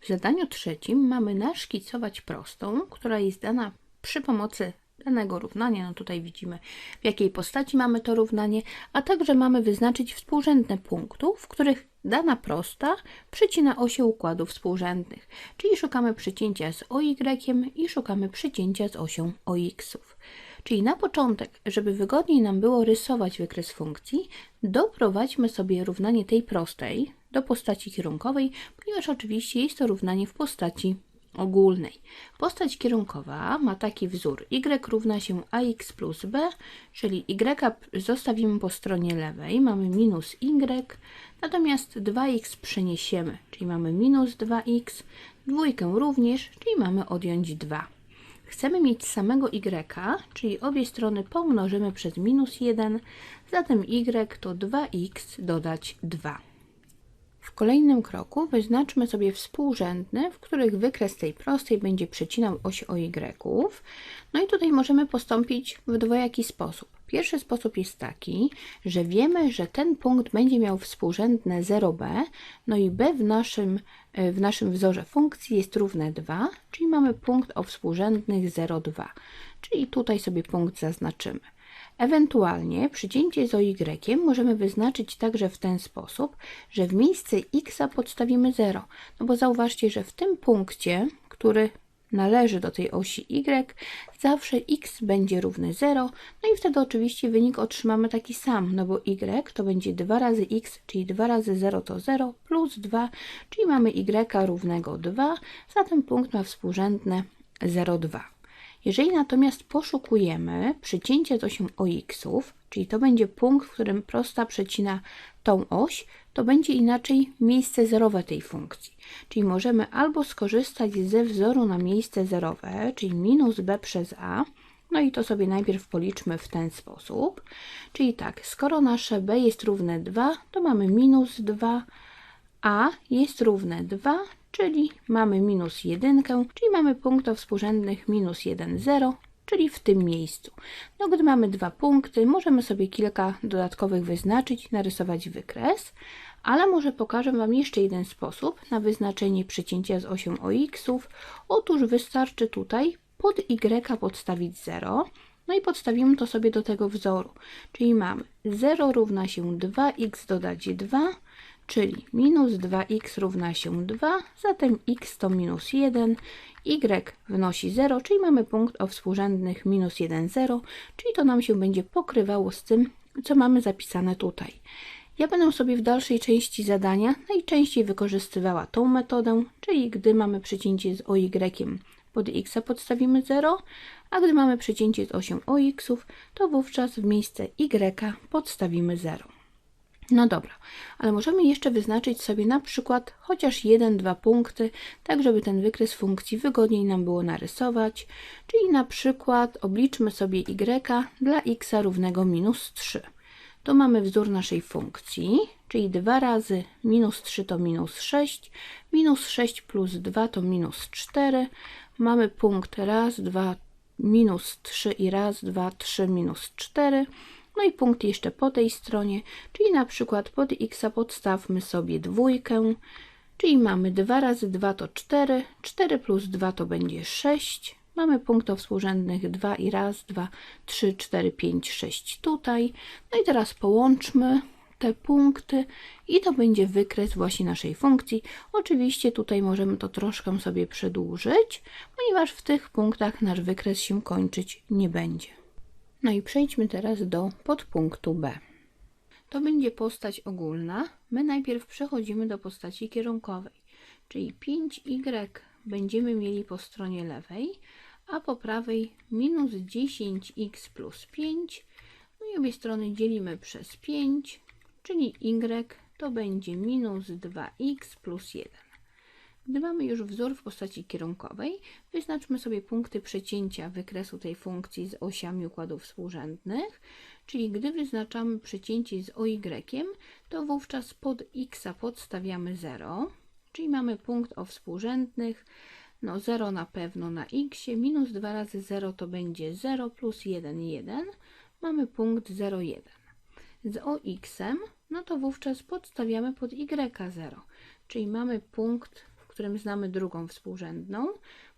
W zadaniu trzecim mamy naszkicować prostą, która jest dana przy pomocy danego równania. No tutaj widzimy, w jakiej postaci mamy to równanie, a także mamy wyznaczyć współrzędne punktów, w których dana prosta przycina osie układów współrzędnych, czyli szukamy przecięcia z OY i szukamy przecięcia z osią OX-ów. Czyli na początek, żeby wygodniej nam było rysować wykres funkcji, doprowadźmy sobie równanie tej prostej do postaci kierunkowej, ponieważ oczywiście jest to równanie w postaci ogólnej. Postać kierunkowa ma taki wzór y równa się ax plus b, czyli y zostawimy po stronie lewej, mamy minus y, natomiast 2x przeniesiemy, czyli mamy minus 2x, dwójkę również, czyli mamy odjąć 2. Chcemy mieć samego y, czyli obie strony pomnożymy przez minus 1, zatem y to 2x dodać 2. W kolejnym kroku wyznaczmy sobie współrzędne, w których wykres tej prostej będzie przecinał oś OY. No i tutaj możemy postąpić w dwojaki sposób. Pierwszy sposób jest taki, że wiemy, że ten punkt będzie miał współrzędne 0b, no i b w naszym, w naszym wzorze funkcji jest równe 2, czyli mamy punkt o współrzędnych 0,2, czyli tutaj sobie punkt zaznaczymy. Ewentualnie przycięcie z OY możemy wyznaczyć także w ten sposób, że w miejsce x podstawimy 0. No bo zauważcie, że w tym punkcie, który należy do tej osi y, zawsze x będzie równy 0, no i wtedy oczywiście wynik otrzymamy taki sam, no bo y to będzie 2 razy x, czyli 2 razy 0 to 0, plus 2, czyli mamy y równego 2, zatem punkt ma współrzędne 0,2. Jeżeli natomiast poszukujemy przycięcia z osią OX-ów, czyli to będzie punkt, w którym prosta przecina tą oś, to będzie inaczej miejsce zerowe tej funkcji. Czyli możemy albo skorzystać ze wzoru na miejsce zerowe, czyli minus b przez a, no i to sobie najpierw policzmy w ten sposób. Czyli tak, skoro nasze b jest równe 2, to mamy minus 2, a jest równe 2, czyli mamy minus 1, czyli mamy punktów współrzędnych minus 1, 0, czyli w tym miejscu. No, gdy mamy dwa punkty, możemy sobie kilka dodatkowych wyznaczyć, narysować wykres, ale może pokażę Wam jeszcze jeden sposób na wyznaczenie przecięcia z osią OX-ów. Otóż wystarczy tutaj pod Y podstawić 0, no i podstawimy to sobie do tego wzoru, czyli mamy 0 równa się 2x dodać 2, czyli minus 2x równa się 2, zatem x to minus 1, y wnosi 0, czyli mamy punkt o współrzędnych minus 1, 0, czyli to nam się będzie pokrywało z tym, co mamy zapisane tutaj. Ja będę sobie w dalszej części zadania najczęściej wykorzystywała tą metodę, czyli gdy mamy przecięcie z OY pod x podstawimy 0, a gdy mamy przecięcie z osią OX, to wówczas w miejsce y podstawimy 0. No dobra, ale możemy jeszcze wyznaczyć sobie na przykład chociaż 1-2 punkty, tak żeby ten wykres funkcji wygodniej nam było narysować, czyli na przykład obliczmy sobie y dla x równego minus 3. Tu mamy wzór naszej funkcji, czyli 2 razy minus 3 to minus 6, minus 6 plus 2 to minus 4. Mamy punkt raz, 2, minus 3 i raz, 2, 3, minus 4. No i punkt jeszcze po tej stronie, czyli na przykład pod x podstawmy sobie dwójkę, czyli mamy 2 razy 2 to 4, 4 plus 2 to będzie 6. Mamy punktów współrzędnych 2 i raz, 2, 3, 4, 5, 6 tutaj. No i teraz połączmy te punkty i to będzie wykres właśnie naszej funkcji. Oczywiście tutaj możemy to troszkę sobie przedłużyć, ponieważ w tych punktach nasz wykres się kończyć nie będzie. No i przejdźmy teraz do podpunktu B. To będzie postać ogólna. My najpierw przechodzimy do postaci kierunkowej, czyli 5y będziemy mieli po stronie lewej, a po prawej minus 10x plus 5. No i obie strony dzielimy przez 5, czyli y to będzie minus 2x plus 1. Gdy mamy już wzór w postaci kierunkowej, wyznaczmy sobie punkty przecięcia wykresu tej funkcji z osiami układów współrzędnych, czyli gdy wyznaczamy przecięcie z OY, to wówczas pod x podstawiamy 0, czyli mamy punkt o współrzędnych, no 0 na pewno na x, minus 2 razy 0 to będzie 0 plus 1, 1, mamy punkt 0, 1. Z OX, no to wówczas podstawiamy pod y 0, czyli mamy punkt którym znamy drugą współrzędną.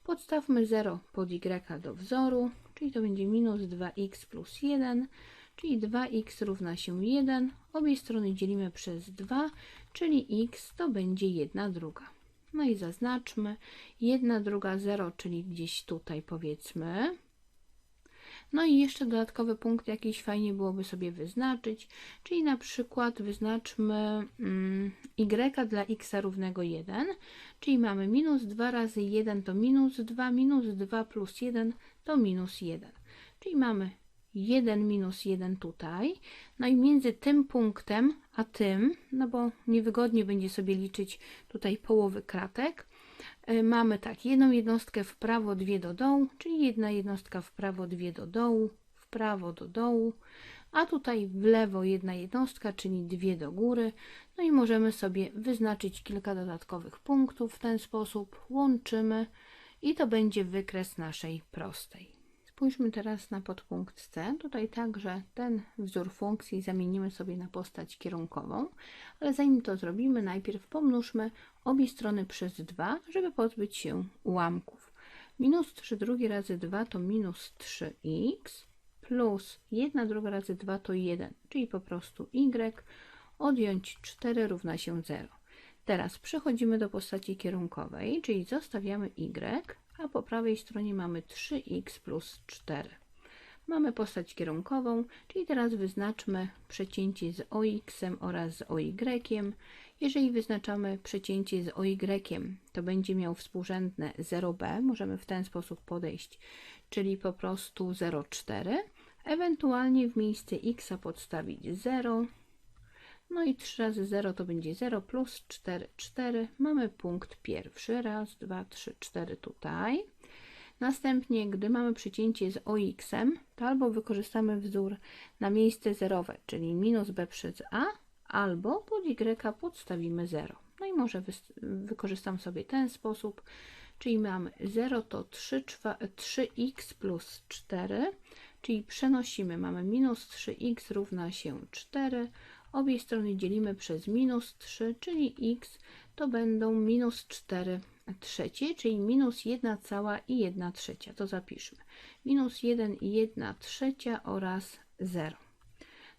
Podstawmy 0 pod y do wzoru, czyli to będzie minus 2x plus 1, czyli 2x równa się 1. Obie strony dzielimy przez 2, czyli x to będzie 1 druga. No i zaznaczmy 1 druga 0, czyli gdzieś tutaj powiedzmy. No i jeszcze dodatkowy punkt jakiś fajnie byłoby sobie wyznaczyć, czyli na przykład wyznaczmy mm, y dla x równego 1, czyli mamy minus 2 razy 1 to minus 2, minus 2 plus 1 to minus 1. Czyli mamy 1 minus 1 tutaj. No i między tym punktem a tym, no bo niewygodnie będzie sobie liczyć tutaj połowy kratek, mamy tak, jedną jednostkę w prawo, dwie do dołu, czyli jedna jednostka w prawo, dwie do dołu, w prawo do dołu, a tutaj w lewo jedna jednostka, czyli dwie do góry. No i możemy sobie wyznaczyć kilka dodatkowych punktów w ten sposób, łączymy i to będzie wykres naszej prostej. Spójrzmy teraz na podpunkt C. Tutaj także ten wzór funkcji zamienimy sobie na postać kierunkową, ale zanim to zrobimy, najpierw pomnóżmy obie strony przez 2, żeby pozbyć się ułamków. Minus 3 drugie razy 2 to minus 3x plus 1 druga razy 2 to 1, czyli po prostu y odjąć 4 równa się 0. Teraz przechodzimy do postaci kierunkowej, czyli zostawiamy y, a po prawej stronie mamy 3x plus 4. Mamy postać kierunkową, czyli teraz wyznaczmy przecięcie z OX oraz z OY. Jeżeli wyznaczamy przecięcie z OY, to będzie miał współrzędne 0b. Możemy w ten sposób podejść, czyli po prostu 0,4. Ewentualnie w miejsce x podstawić 0. No i 3 razy 0 to będzie 0 plus 4, 4. Mamy punkt pierwszy. Raz, dwa, trzy, cztery tutaj. Następnie, gdy mamy przycięcie z OX, to albo wykorzystamy wzór na miejsce zerowe, czyli minus b przez a, albo pod y podstawimy 0. No i może wy wykorzystam sobie ten sposób, czyli mamy 0 to 3, 3x plus 4, czyli przenosimy, mamy minus 3x równa się 4, obie strony dzielimy przez minus 3, czyli x to będą minus 4 trzecie, czyli minus 1 cała i 1 trzecia. To zapiszmy. Minus 1 i 1 trzecia oraz 0.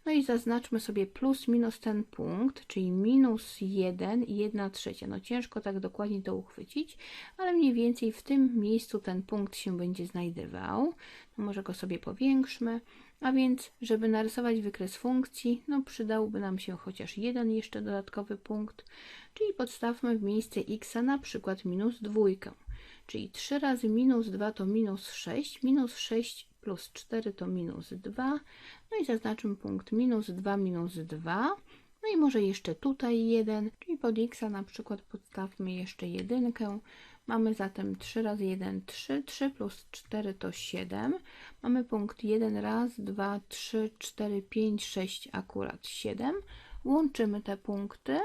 No i zaznaczmy sobie plus minus ten punkt, czyli minus 1 i 1 trzecia. No ciężko tak dokładnie to uchwycić, ale mniej więcej w tym miejscu ten punkt się będzie znajdował. No może go sobie powiększmy. A więc, żeby narysować wykres funkcji, no przydałby nam się chociaż jeden jeszcze dodatkowy punkt, czyli podstawmy w miejsce x na przykład minus dwójkę. Czyli 3 razy minus 2 to minus 6, minus 6 plus 4 to minus 2, no i zaznaczmy punkt minus 2, minus 2, no i może jeszcze tutaj 1, czyli pod x na przykład podstawmy jeszcze jedynkę, Mamy zatem 3 razy 1, 3, 3 plus 4 to 7. Mamy punkt 1, raz, 2, 3, 4, 5, 6, akurat 7. Łączymy te punkty.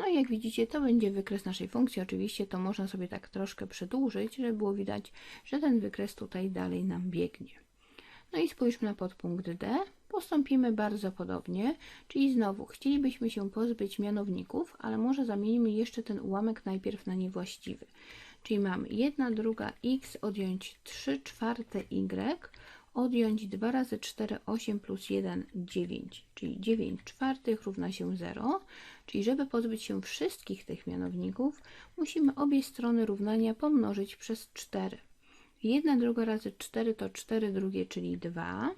No i jak widzicie, to będzie wykres naszej funkcji. Oczywiście to można sobie tak troszkę przedłużyć, żeby było widać, że ten wykres tutaj dalej nam biegnie. No i spójrzmy na podpunkt D. Postąpimy bardzo podobnie, czyli znowu chcielibyśmy się pozbyć mianowników, ale może zamienimy jeszcze ten ułamek najpierw na niewłaściwy. Czyli mamy 1 druga x odjąć 3 czwarte y odjąć 2 razy 4, 8 plus 1, 9, czyli 9 czwartych równa się 0. Czyli żeby pozbyć się wszystkich tych mianowników, musimy obie strony równania pomnożyć przez 4. 1 druga razy 4 to 4 drugie, czyli 2.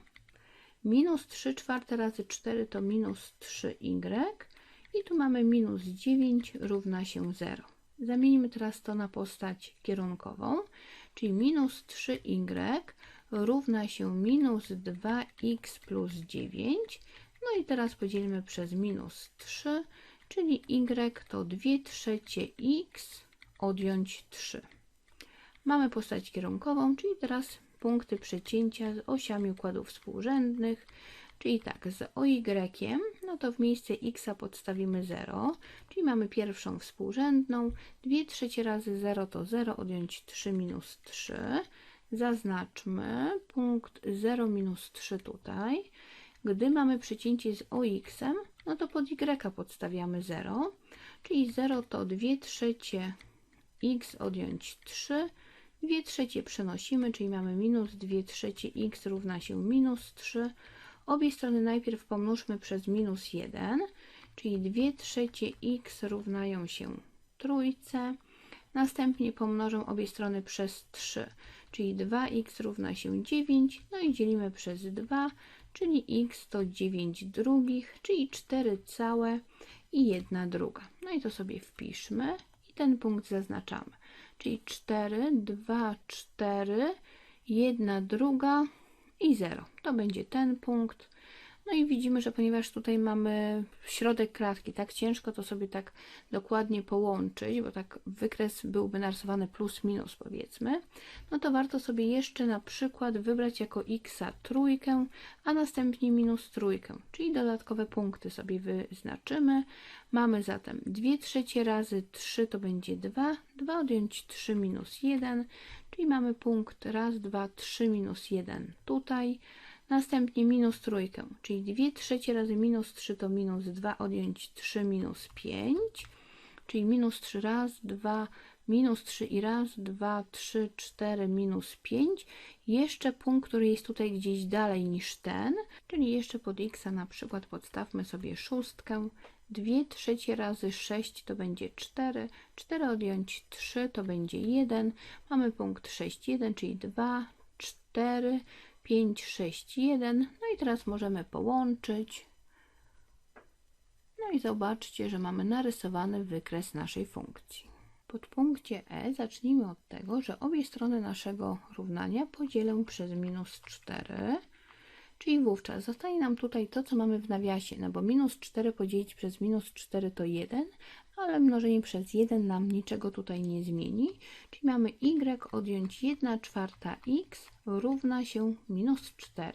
Minus 3 czwarte razy 4 to minus 3y. I tu mamy minus 9 równa się 0. Zamienimy teraz to na postać kierunkową, czyli minus 3y równa się minus 2x plus 9. No i teraz podzielimy przez minus 3, czyli y to 2 trzecie x odjąć 3. Mamy postać kierunkową, czyli teraz punkty przecięcia z osiami układów współrzędnych, czyli tak, z OY, no to w miejsce x podstawimy 0, czyli mamy pierwszą współrzędną, 2 trzecie razy 0 to 0, odjąć 3 minus 3, zaznaczmy punkt 0 minus 3 tutaj, gdy mamy przecięcie z OX, no to pod y podstawiamy 0, czyli 0 to 2 trzecie x odjąć 3. 2 trzecie przenosimy, czyli mamy minus 2 trzecie x równa się minus 3. Obie strony najpierw pomnóżmy przez minus 1, czyli 2 trzecie x równają się trójce. Następnie pomnożę obie strony przez 3, czyli 2x równa się 9, no i dzielimy przez 2, czyli x to 9 drugich, czyli 4 całe i 1 druga. No i to sobie wpiszmy i ten punkt zaznaczamy. Czyli 4, 2, 4, 1 druga i 0. To będzie ten punkt. No i widzimy, że ponieważ tutaj mamy środek kratki, tak ciężko to sobie tak dokładnie połączyć, bo tak wykres byłby narysowany plus minus powiedzmy, no to warto sobie jeszcze na przykład wybrać jako x trójkę, a następnie minus trójkę, czyli dodatkowe punkty sobie wyznaczymy. Mamy zatem 2 trzecie razy 3 to będzie 2, 2 odjąć 3 minus 1, czyli mamy punkt raz, 2, 3 minus 1 tutaj, Następnie minus trójkę, czyli 2 trzecie razy minus 3 to minus 2 odjąć 3 minus 5, czyli minus 3 raz, 2, minus 3 i raz, 2, 3, 4, minus 5. Jeszcze punkt, który jest tutaj gdzieś dalej niż ten, czyli jeszcze pod x na przykład podstawmy sobie szóstkę. 2 trzecie razy 6 to będzie 4, 4 odjąć 3 to będzie 1. Mamy punkt 6, 1, czyli 2, 4, 5, 6, 1. No i teraz możemy połączyć. No i zobaczcie, że mamy narysowany wykres naszej funkcji. Pod punkcie E zacznijmy od tego, że obie strony naszego równania podzielę przez minus 4, czyli wówczas zostaje nam tutaj to, co mamy w nawiasie, no bo minus 4 podzielić przez minus 4 to 1, ale mnożenie przez 1 nam niczego tutaj nie zmieni, czyli mamy y odjąć 1 czwarta x równa się minus 4.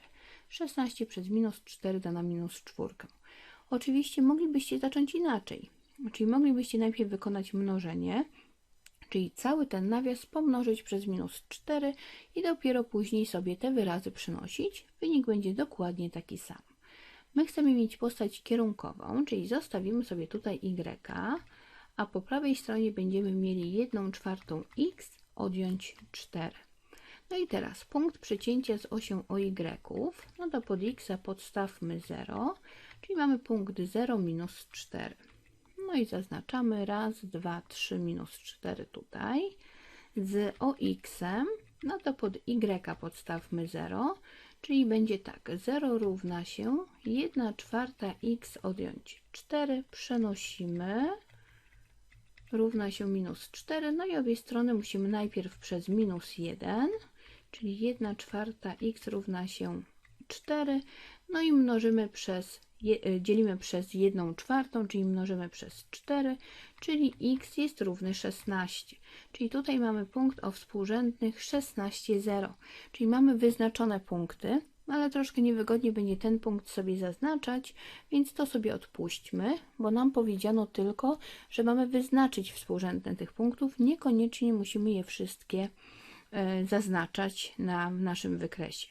16 przez minus 4 da nam minus 4. Oczywiście moglibyście zacząć inaczej, czyli moglibyście najpierw wykonać mnożenie, czyli cały ten nawias pomnożyć przez minus 4 i dopiero później sobie te wyrazy przynosić. Wynik będzie dokładnie taki sam. My chcemy mieć postać kierunkową, czyli zostawimy sobie tutaj y, a po prawej stronie będziemy mieli 1 czwartą x odjąć 4. No i teraz punkt przecięcia z osią OY, no to pod x podstawmy 0, czyli mamy punkt 0 minus 4. No i zaznaczamy raz, dwa, trzy minus 4 tutaj. Z OX, no to pod y podstawmy 0, czyli będzie tak, 0 równa się 1 czwarta x odjąć 4, przenosimy, równa się minus 4, no i obie strony musimy najpierw przez minus 1, czyli 1 czwarta x równa się 4, no i mnożymy przez, e, dzielimy przez 1 czwartą, czyli mnożymy przez 4, czyli x jest równy 16. Czyli tutaj mamy punkt o współrzędnych 16, 0, czyli mamy wyznaczone punkty, ale troszkę niewygodnie będzie ten punkt sobie zaznaczać, więc to sobie odpuśćmy, bo nam powiedziano tylko, że mamy wyznaczyć współrzędne tych punktów, niekoniecznie musimy je wszystkie zaznaczać na naszym wykresie.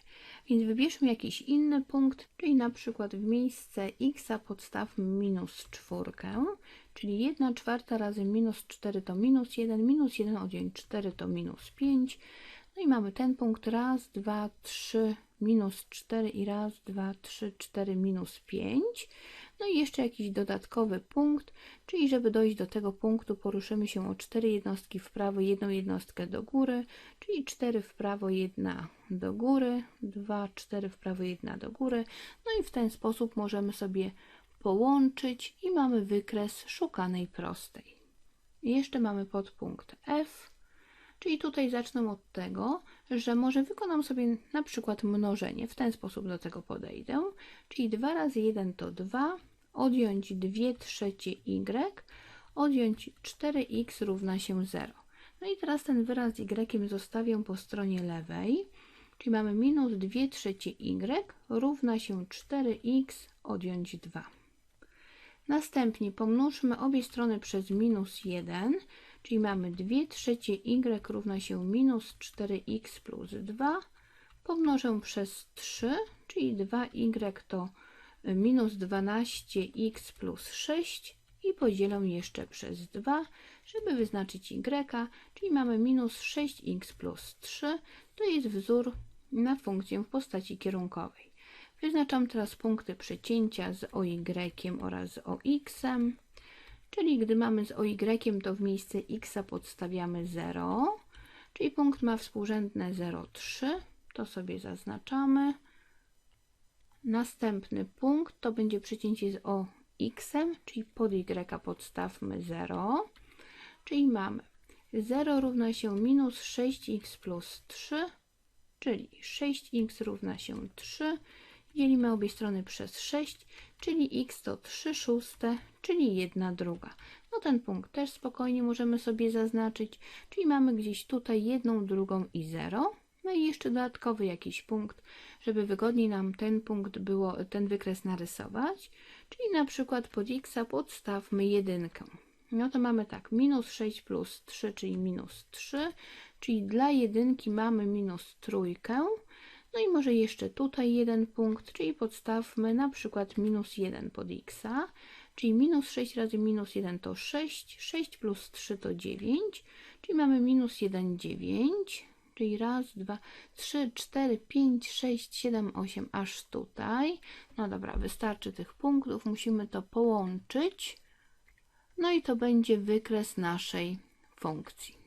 Więc wybierzmy jakiś inny punkt, czyli na przykład w miejsce x podstawmy minus czwórkę, czyli 1 czwarta razy minus 4 to minus 1, minus 1 odjąć 4 to minus 5. No i mamy ten punkt raz, dwa, trzy, minus 4 i raz, dwa, trzy, cztery, minus 5. No i jeszcze jakiś dodatkowy punkt, czyli żeby dojść do tego punktu poruszymy się o 4 jednostki w prawo, jedną jednostkę do góry, czyli 4 w prawo, 1 do góry, 2, 4 w prawo, 1 do góry. No i w ten sposób możemy sobie połączyć i mamy wykres szukanej prostej. Jeszcze mamy podpunkt F, czyli tutaj zacznę od tego, że może wykonam sobie na przykład mnożenie. W ten sposób do tego podejdę, czyli 2 razy 1 to 2, odjąć 2 trzecie y, odjąć 4x równa się 0. No i teraz ten wyraz z y zostawię po stronie lewej, czyli mamy minus 2 trzecie y równa się 4x odjąć 2. Następnie pomnóżmy obie strony przez minus 1, czyli mamy 2 trzecie y równa się minus 4x plus 2, pomnożę przez 3, czyli 2y to minus 12x plus 6 i podzielę jeszcze przez 2, żeby wyznaczyć y, czyli mamy minus 6x plus 3, to jest wzór na funkcję w postaci kierunkowej. Wyznaczam teraz punkty przecięcia z OY oraz z OX, czyli gdy mamy z OY, to w miejsce x podstawiamy 0, czyli punkt ma współrzędne 0,3, to sobie zaznaczamy. Następny punkt to będzie przecięcie z OX, czyli pod y podstawmy 0, czyli mamy 0 równa się minus 6x plus 3, czyli 6x równa się 3, Dzielimy obie strony przez 6, czyli x to 3 szóste, czyli 1 druga. No ten punkt też spokojnie możemy sobie zaznaczyć, czyli mamy gdzieś tutaj jedną drugą i 0. No i jeszcze dodatkowy jakiś punkt, żeby wygodniej nam ten punkt było, ten wykres narysować. Czyli na przykład pod x podstawmy jedynkę. No to mamy tak, minus 6 plus 3, czyli minus 3, czyli dla jedynki mamy minus trójkę, no i może jeszcze tutaj jeden punkt, czyli podstawmy na przykład minus 1 pod x, czyli minus 6 razy minus 1 to 6, 6 plus 3 to 9, czyli mamy minus 1, 9, czyli raz, dwa, trzy, cztery, pięć, sześć, siedem, osiem, aż tutaj. No dobra, wystarczy tych punktów, musimy to połączyć. No i to będzie wykres naszej funkcji.